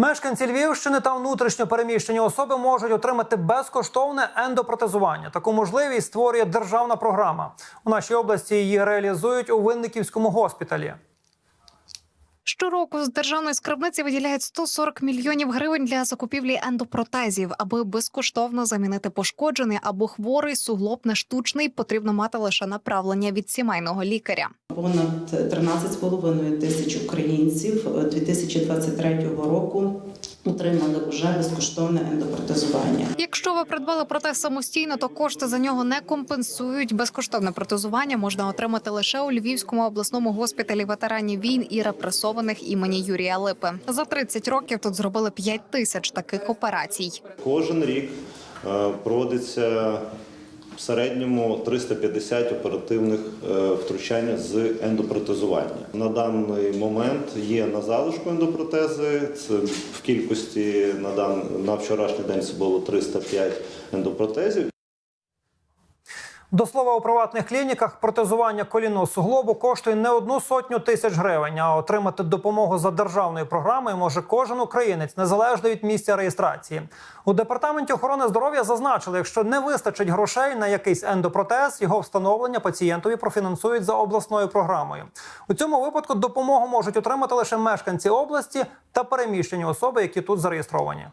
Мешканці Львівщини та внутрішньо переміщені особи можуть отримати безкоштовне ендопротезування. Таку можливість створює державна програма. У нашій області її реалізують у Винниківському госпіталі. Щороку з державної скарбниці виділяють 140 мільйонів гривень для закупівлі ендопротезів. Аби безкоштовно замінити пошкоджений або хворий суглоб на штучний, потрібно мати лише направлення від сімейного лікаря. Понад 13,5 тисяч українців е, 2023 року отримали вже безкоштовне ендопротезування. Якщо ви придбали протез самостійно, то кошти за нього не компенсують. Безкоштовне протезування можна отримати лише у Львівському обласному госпіталі ветеранів війн і репресованих імені Юрія Липи. За 30 років тут зробили 5 тисяч таких операцій. Кожен рік е, проводиться в середньому 350 оперативних е, втручань з ендопротезування. На даний момент є на залишку ендопротези. Це в кількості на дан на вчорашній день це було 305 ендопротезів. До слова, у приватних клініках протезування колінного суглобу коштує не одну сотню тисяч гривень. А отримати допомогу за державною програмою може кожен українець незалежно від місця реєстрації. У департаменті охорони здоров'я зазначили, якщо не вистачить грошей на якийсь ендопротез, його встановлення пацієнтові профінансують за обласною програмою. У цьому випадку допомогу можуть отримати лише мешканці області та переміщені особи, які тут зареєстровані.